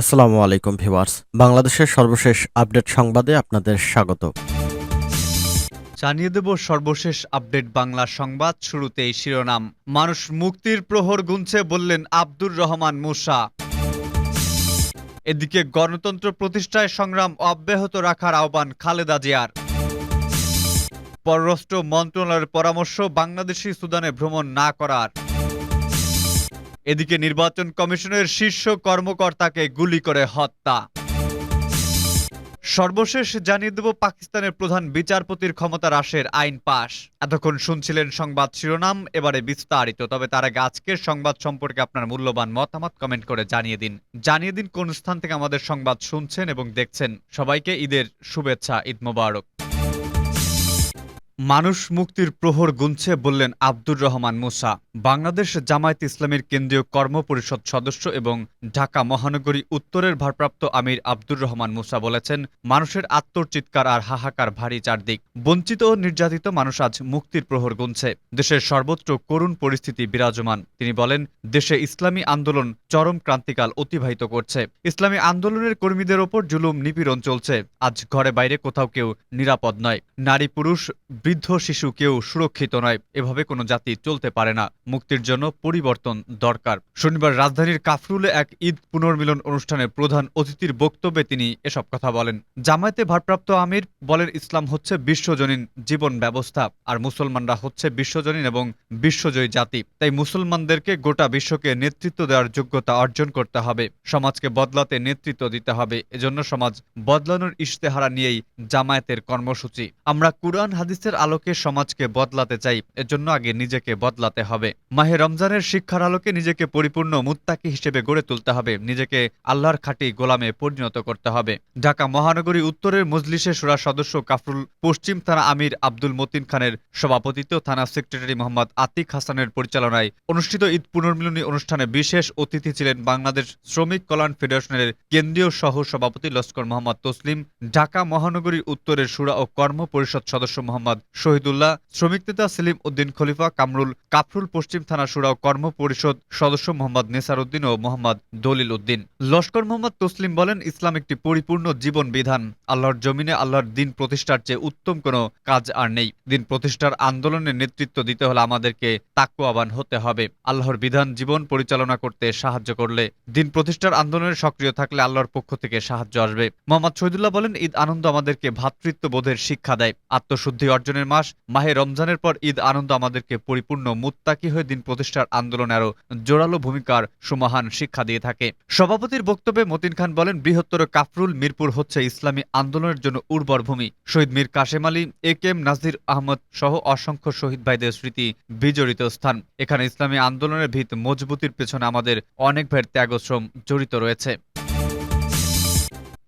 আসসালামু আলাইকুম ভিউয়ার্স। বাংলাদেশের সর্বশেষ আপডেট সংবাদে আপনাদের স্বাগত। জানিয়ে দেব সর্বশেষ আপডেট বাংলা সংবাদ শুরুতেই শিরোনাম। মানুষ মুক্তির প্রহর গুনছে বললেন আব্দুর রহমান মুসা। এদিকে গণতন্ত্র প্রতিষ্ঠায় সংগ্রাম অব্যাহত রাখার আহ্বান খালেদা জিয়ার। পররাষ্ট্র মন্ত্রণালয়ের পরামর্শ বাংলাদেশি সুদানে ভ্রমণ না করার। এদিকে নির্বাচন কমিশনের শীর্ষ কর্মকর্তাকে গুলি করে হত্যা। সর্বশেষ জানিয়ে দেব পাকিস্তানের প্রধান বিচারপতির ক্ষমতা হ্রাসের আইন পাশ। এতক্ষণ শুনছিলেন সংবাদ শিরোনাম, এবারে বিস্তারিত। তবে তার আগে আজকের সংবাদ সম্পর্কে আপনার মূল্যবান মতামত কমেন্ট করে জানিয়ে দিন। জানিয়ে দিন কোন স্থান থেকে আমাদের সংবাদ শুনছেন এবং দেখছেন। সবাইকে ঈদের শুভেচ্ছা, ঈদ মোবারক। মানুষ মুক্তির প্রহর গুনছে বললেন আব্দুর রহমান মুসা। বাংলাদেশ জামায়াত ইসলামের কেন্দ্রীয় কর্মপরিষদ সদস্য এবং ঢাকা মহানগরী উত্তরের ভারপ্রাপ্ত আমির আব্দুর রহমান মুসা বলেছেন, মানুষের আত্মচিৎকার আর হাহাকার ভারী চারদিক। বঞ্চিত ও নির্যাতিত মানুষ আজ মুক্তির প্রহর গুনছে। দেশের সর্বত্র করুণ পরিস্থিতি বিরাজমান। তিনি বলেন, দেশে ইসলামী আন্দোলন চরম ক্রান্তিকাল অতিবাহিত করছে। ইসলামী আন্দোলনের কর্মীদের ওপর জুলুম নিপীড়ন চলছে। আজ ঘরে বাইরে কোথাও কেউ নিরাপদ নয়। নারী পুরুষ বৃদ্ধ শিশু কেউ সুরক্ষিত নয়। এভাবে কোনো জাতি চলতে পারে না। মুক্তির জন্য পরিবর্তন দরকার। শনিবার রাজধানীর কাফরুলে এক ঈদ পুনর্মিলন অনুষ্ঠানে প্রধান অতিথির বক্তব্যে তিনি এসব কথা বলেন। জামায়াতে ভারপ্রাপ্ত আমির বলেন, ইসলাম হচ্ছে বিশ্বজনীন জীবন ব্যবস্থা, আর মুসলমানরা হচ্ছে বিশ্বজনীন এবং বিশ্বজয়ী জাতি। তাই মুসলমানদেরকে গোটা বিশ্বকে নেতৃত্ব দেওয়ার যোগ্যতা অর্জন করতে হবে। সমাজকে বদলাতে নেতৃত্ব দিতে হবে। এজন্য সমাজ বদলানোর ইশতেহারা নিয়েই জামায়াতের কর্মসূচি। আমরা কুরআন, হাদিসের আলোকে সমাজকে বদলাতে চাই, এজন্য আগে নিজেকে বদলাতে হবে। মাহে রমজানের শিক্ষার আলোকে নিজেকে পরিপূর্ণ মুত্তাকি হিসেবে গড়ে তুলতে হবে, নিজেকে আল্লাহর খাঁটি গোলামে পরিণত করতে হবে। ঢাকা মহানগরী উত্তরের মজলিসে সুরা সদস্য কাফরুল, পশ্চিম থানা আমির আব্দুল মতিন খানের সভাপতিত্ব থানা সেক্রেটারি মোহাম্মদ আতিক হাসানের পরিচালনায় অনুষ্ঠিত ঈদ পুনর্মিলনী অনুষ্ঠানে বিশেষ অতিথি ছিলেন বাংলাদেশ শ্রমিক কল্যাণ ফেডারেশনের কেন্দ্রীয় সহ সভাপতি লস্কর মোহাম্মদ তসলিম, ঢাকা মহানগরী উত্তরের সুরা ও কর্ম পরিষদ সদস্য মোহাম্মদ শহীদুল্লাহ, শ্রমিক নেতা সেলিম উদ্দিন খলিফা, কামরুল, কাফরুল পশ্চিম থানা সুরা ও কর্ম পরিষদ সদস্য মোহাম্মদ নেসার উদ্দিন ও মোহাম্মদ দলিল উদ্দিন লস্কর মোহাম্মদ তসলিম বলেন, ইসলাম একটি পরিপূর্ণ জীবন বিধান। আল্লাহর জমিনে আল্লাহর দিন প্রতিষ্ঠার চেয়ে উত্তম কোনো কাজ আর নেই। দিন প্রতিষ্ঠার আন্দোলনের নেতৃত্ব দিতে হলে আমাদেরকে তাকুয়াবান হতে হবে। আল্লাহর বিধান জীবন পরিচালনা করতে সাহায্য করলে, দিন প্রতিষ্ঠার আন্দোলনে সক্রিয় থাকলে আল্লাহর পক্ষ থেকে সাহায্য আসবে। মোহাম্মদ শহীদুল্লাহ বলেন, ঈদ আনন্দ আমাদেরকে ভ্রাতৃত্ববোধের শিক্ষা দেয়, আত্মশুদ্ধি অর্জনের মাস, মাহে রমজানের পর ঈদ আনন্দ আমাদেরকে পরিপূর্ণ মুত্তাকি হয়ে দিন প্রতিষ্ঠার আন্দোলনে আরও জোরালো ভূমিকার সুমহান শিক্ষা দিয়ে থাকে। সভাপতির বক্তব্যে মতিন খান বলেন, বৃহত্তর কাফরুল মিরপুর হচ্ছে ইসলামী আন্দোলনের জন্য উর্বর ভূমি। শহীদ Mir Kashem Ali, A K M Nazir Ahmad সহ অসংখ্য শহীদ ভাইদের স্মৃতি বিজড়িত স্থান। এখানে ইসলামী আন্দোলনের ভিত মজবুতির পেছনে আমাদের অনেক ভাইয়ের ত্যাগশ্রম জড়িত রয়েছে।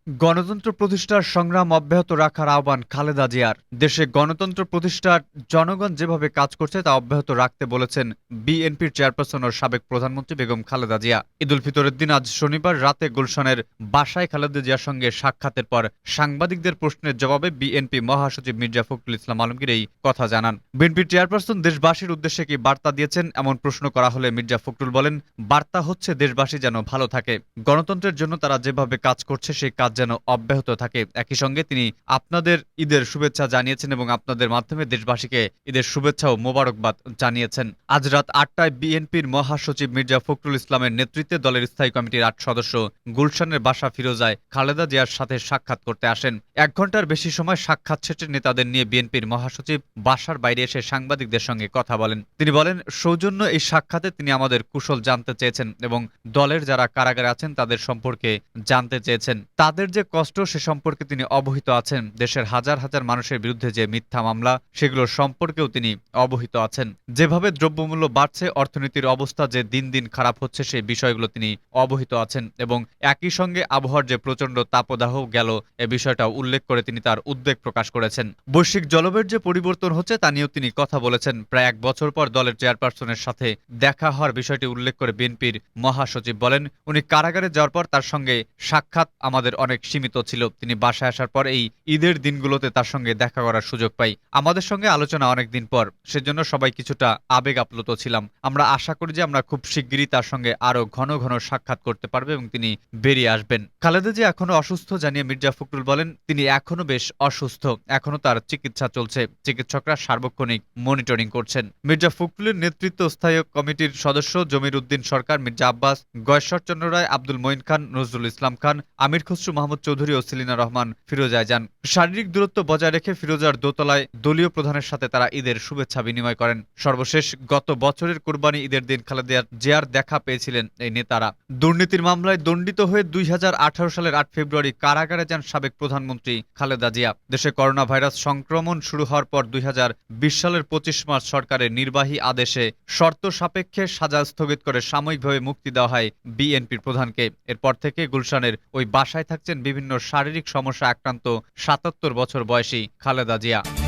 গণতন্ত্র প্রতিষ্ঠার সংগ্রাম অব্যাহত রাখার আহ্বান খালেদা জিয়ার। দেশে গণতন্ত্র প্রতিষ্ঠার জনগণ যেভাবে কাজ করছে, তা অব্যাহত রাখতে বলেছেন বিএনপির চেয়ারপারসন ও সাবেক প্রধানমন্ত্রী বেগম খালেদা জিয়া। ঈদুল ফিতরের দিন আজ শনিবার রাতে গুলশানের বাসায় খালেদা জিয়ার সঙ্গে সাক্ষাতের পর সাংবাদিকদের প্রশ্নের জবাবে বিএনপি মহাসচিব মির্জা ফখরুল ইসলাম আলমগীর এই কথা জানান। বিএনপির চেয়ারপারসন দেশবাসীর উদ্দেশ্যে কি বার্তা দিয়েছেন, এমন প্রশ্ন করা হলে মির্জা ফখরুল বলেন, বার্তা হচ্ছে দেশবাসী যেন ভালো থাকে। গণতন্ত্রের জন্য তারা যেভাবে কাজ করছে, সেই কাজ যেন অব্যাহত থাকে। একই সঙ্গে তিনি আপনাদের ঈদের শুভেচ্ছা জানিয়েছেন এবং আপনাদের মাধ্যমে দেশবাসীকে ঈদের শুভেচ্ছা ও মোবারকবাদ জানিয়েছেন। আজ রাত আটটায় বিএনপির মহাসচিব মির্জা ফখরুল ইসলামের নেতৃত্বে দলের স্থায়ী কমিটির আট সদস্য গুলশানের বাসা ফিরোজায় খালেদা জিয়ার সাথে সাক্ষাৎ করতে আসেন। এক ঘণ্টার বেশি সময় সাক্ষাৎ শেষে নেতাদের নিয়ে বিএনপির মহাসচিব বাসার বাইরে এসে সাংবাদিকদের সঙ্গে কথা বলেন। তিনি বলেন, সৌজন্য এই সাক্ষাতে তিনি আমাদের কুশল জানতে চেয়েছেন এবং দলের যারা কারাগারে আছেন তাদের সম্পর্কে জানতে চেয়েছেন। তাদের যে কষ্ট, সে সম্পর্কে তিনি অবহিত আছেন। দেশের হাজার হাজার মানুষের বিরুদ্ধে যে মিথ্যা মামলা, সেগুলোর সম্পর্কেও তিনি অবহিত আছেন। যেভাবে দ্রব্যমূল্য বাড়ছে, অর্থনীতির অবস্থা যে দিন দিন খারাপ হচ্ছে সেই বিষয়গুলো তিনি অবহিত আছেন এবং একই সঙ্গে আবহাওয়ার যে প্রচণ্ড তাপদাহ গেল, এ বিষয়টাও উল্লেখ করে তিনি তার উদ্বেগ প্রকাশ করেছেন। বৈশ্বিক জলবায়ুর যে পরিবর্তন হচ্ছে, তা নিয়েও তিনি কথা বলেছেন। প্রায় এক বছর পর দলের চেয়ারপারসনের সাথে দেখা হওয়ার বিষয়টি উল্লেখ করে বিএনপির মহাসচিব বলেন, উনি কারাগারে যাওয়ার পর তার সঙ্গে সাক্ষাৎ আমাদের অনেক অনেক সীমিত ছিল। তিনি বাসায় আসার পর এই ঈদের দিনগুলোতে তার সঙ্গে দেখা করার সুযোগ পাই। আমাদের সঙ্গে আলোচনা অনেক দিন পর, সেজন্য সবাই কিছুটা আবেগ আপ্লুত ছিলাম। আমরা আশা করি যে আমরা খুব শিগগিরই তার সঙ্গে আরও ঘন ঘন সাক্ষাৎ করতে পারবে এবং তিনি বেরিয়ে আসবেন। খালেদা জি এখনও অসুস্থ, জানিয়ে মির্জা ফখরুল বলেন, তিনি এখনও বেশ অসুস্থ। এখনও তার চিকিৎসা চলছে। চিকিৎসকরা সার্বক্ষণিক মনিটরিং করছেন। মির্জা ফখরুলের নেতৃত্ব স্থায়ী কমিটির সদস্য জমির উদ্দিন সরকার মির্জা আব্বাস, গয়েশ্বরচন্দ্র রায়, আব্দুল মঈন খান, নজরুল ইসলাম খান, আমির খসরু মাহমুদ চৌধুরী ও সেলিনা রহমান ফিরোজায় যান। শারীরিক দূরত্ব বজায় রেখে ফিরোজার দোতলায় দলীয় প্রধানের সাথে তারা ঈদের শুভেচ্ছা বিনিময় করেন। সর্বশেষ গত বছরের কুরবানি ঈদের দিন খালেদা জিয়ার দেখা পেয়েছিলেন এই নেতারা। দুর্নীতির মামলায় দণ্ডিত হয়ে দুই সালের আট ফেব্রুয়ারি কারাগারে যান সাবেক প্রধানমন্ত্রী খালেদা জিয়া। দেশে করোনা ভাইরাস সংক্রমণ শুরু হওয়ার পর দুই হাজার বিশ সালের পঁচিশ মার্চ সরকারের নির্বাহী আদেশে শর্ত সাপেক্ষে সাজা স্থগিত করে সাময়িকভাবে মুক্তি দেওয়া হয় বিএনপির প্রধানকে। এরপর থেকে গুলশানের ওই বাসায় বিভিন্ন শারীরিক সমস্যা আক্রান্ত সাতাত্তর বছর বয়সী খালেদা জিয়া।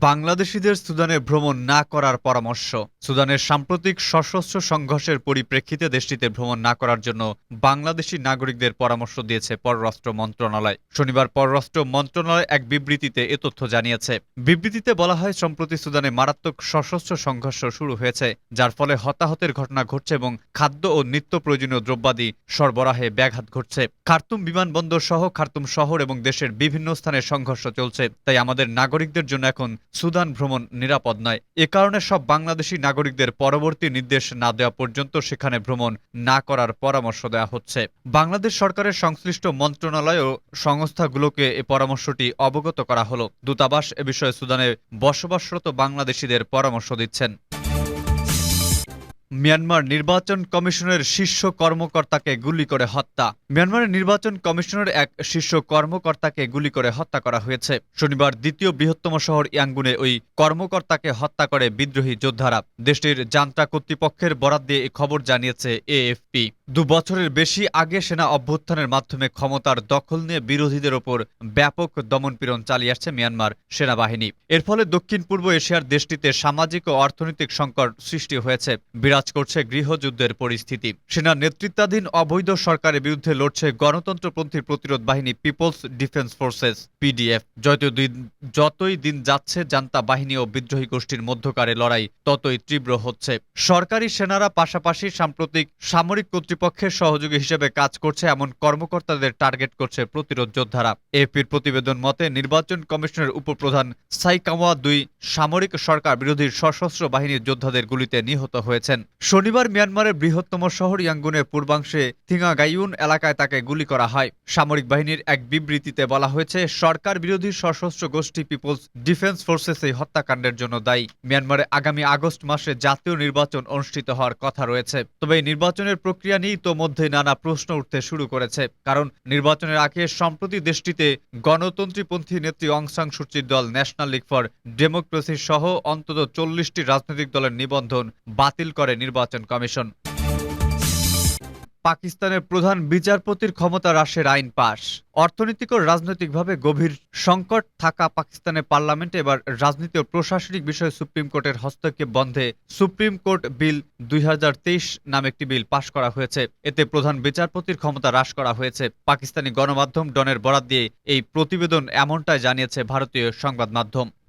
বাংলাদেশিদের সুদানে ভ্রমণ না করার পরামর্শ। সুদানের সাম্প্রতিক সশস্ত্র সংঘর্ষের পরিপ্রেক্ষিতে দেশটিতে ভ্রমণ না করার জন্য বাংলাদেশি নাগরিকদের পরামর্শ দিয়েছে পররাষ্ট্র মন্ত্রণালয়। শনিবার পররাষ্ট্র মন্ত্রণালয় এক বিবৃতিতে এ তথ্য জানিয়েছে। বিবৃতিতে বলা হয়, সম্প্রতি সুদানে মারাত্মক সশস্ত্র সংঘর্ষ শুরু হয়েছে, যার ফলে হতাহতের ঘটনা ঘটছে এবং খাদ্য ও নিত্য প্রয়োজনীয় দ্রব্যাদি সরবরাহে ব্যাঘাত ঘটছে। খার্তুম বিমানবন্দর সহ খার্তুম শহর এবং দেশের বিভিন্ন স্থানে সংঘর্ষ চলছে, তাই আমাদের নাগরিকদের জন্য এখন সুদান ভ্রমণ নিরাপদ নয়। এ কারণে সব বাংলাদেশি নাগরিকদের পরবর্তী নির্দেশ না দেওয়া পর্যন্ত সেখানে ভ্রমণ না করার পরামর্শ দেওয়া হচ্ছে। বাংলাদেশ সরকারের সংশ্লিষ্ট মন্ত্রণালয় ও সংস্থাগুলোকে এ পরামর্শটি অবগত করা হলো। দূতাবাস এ বিষয়ে সুদানে বসবাসরত বাংলাদেশিদের পরামর্শ দিচ্ছেন। মিয়ানমার নির্বাচন কমিশনের শীর্ষ কর্মকর্তাকে গুলি করে হত্যা। মিয়ানমারের নির্বাচন কমিশনের এক শীর্ষ কর্মকর্তাকে গুলি করে হত্যা করা হয়েছে। শনিবার দ্বিতীয় বৃহত্তম শহর ইয়াঙ্গুনে ওই কর্মকর্তাকে হত্যা করে বিদ্রোহী যোদ্ধারা। দেশটির যান্ত্রা কর্তৃপক্ষের বরাত দিয়ে এই খবর জানিয়েছে এএফপি। দু বছরের বেশি আগে সেনা অভ্যুত্থানের মাধ্যমে ক্ষমতার দখল নিয়ে বিরোধীদের ওপর ব্যাপক দমনপীড়ন চালিয়ে আসছে মিয়ানমার সেনাবাহিনী। এর ফলে দক্ষিণ পূর্ব এশিয়ার দেশটিতে সামাজিক ও অর্থনৈতিক সংকট সৃষ্টি হয়েছে। বিরাজ করছে গৃহযুদ্ধের পরিস্থিতি। সেনা নেতৃত্বাধীন অবৈধ সরকারের বিরুদ্ধে লড়ছে গণতন্ত্রপন্থী প্রতিরোধ বাহিনী পিপলস ডিফেন্স ফোর্সেস, পিডিএফ। যত দিন যতই দিন যাচ্ছে, জান্তা বাহিনী ও বিদ্রোহী গোষ্ঠীর মধ্যকারে লড়াই ততই তীব্র হচ্ছে। সরকারি সেনারা পাশাপাশি সাম্প্রতিক সামরিক কর্তৃপক্ষের সহযোগী হিসেবে কাজ করছে, এমন কর্মকর্তাদের টার্গেট করছে প্রতিরোধ যোদ্ধারা। এপির প্রতিবেদন মতে, নির্বাচন কমিশনের উপপ্রধান সাইকাওয়া দুই সামরিক সরকার বিরোধী সশস্ত্র বাহিনীর যোদ্ধাদের গুলিতে নিহত হয়েছেন। শনিবার মিয়ানমারের বৃহত্তম শহর ইয়াঙ্গুনের পূর্বাংশে থিঙাগাইউন এলাকায় তাকে গুলি করা হয়। সামরিক বাহিনীর এক বিবৃতিতে বলা হয়েছে, সরকার বিরোধী সশস্ত্র গোষ্ঠী পিপলস ডিফেন্স ফোর্সেস এই হত্যাকাণ্ডের জন্য দায়ী। মিয়ানমারে আগামী আগস্ট মাসে জাতীয় নির্বাচন অনুষ্ঠিত হওয়ার কথা রয়েছে। তবে এই নির্বাচনের প্রক্রিয়া নিয়েই তো মধ্যে নানা প্রশ্ন উঠতে শুরু করেছে। কারণ নির্বাচনের আগে সম্প্রতি দেশটিতে গণতন্ত্রীপন্থী নেত্রী অং সান সুচির দল, ন্যাশনাল লিগ ফর ডেমোক্রেসি সহ অন্তত চল্লিশটি রাজনৈতিক দলের নিবন্ধন বাতিল করে নির্বাচন কমিশন। পাকিস্তানের প্রধান বিচারপতির ক্ষমতা হ্রাসের আইন পাশ। অর্থনৈতিক ও রাজনৈতিকভাবে গভীর সংকট থাকা পাকিস্তানের পার্লামেন্টে এবার রাজনীতি ও প্রশাসনিক বিষয়ে সুপ্রিম কোর্টের হস্তক্ষেপ বন্ধে সুপ্রিম কোর্ট বিল দুই হাজার তেইশ নামে একটি বিল পাশ করা হয়েছে। এতে প্রধান বিচারপতির ক্ষমতা হ্রাস করা হয়েছে। পাকিস্তানি গণমাধ্যম ডনের বরাত দিয়ে এই প্রতিবেদন এমনটাই জানিয়েছে ভারতীয় সংবাদ মাধ্যম।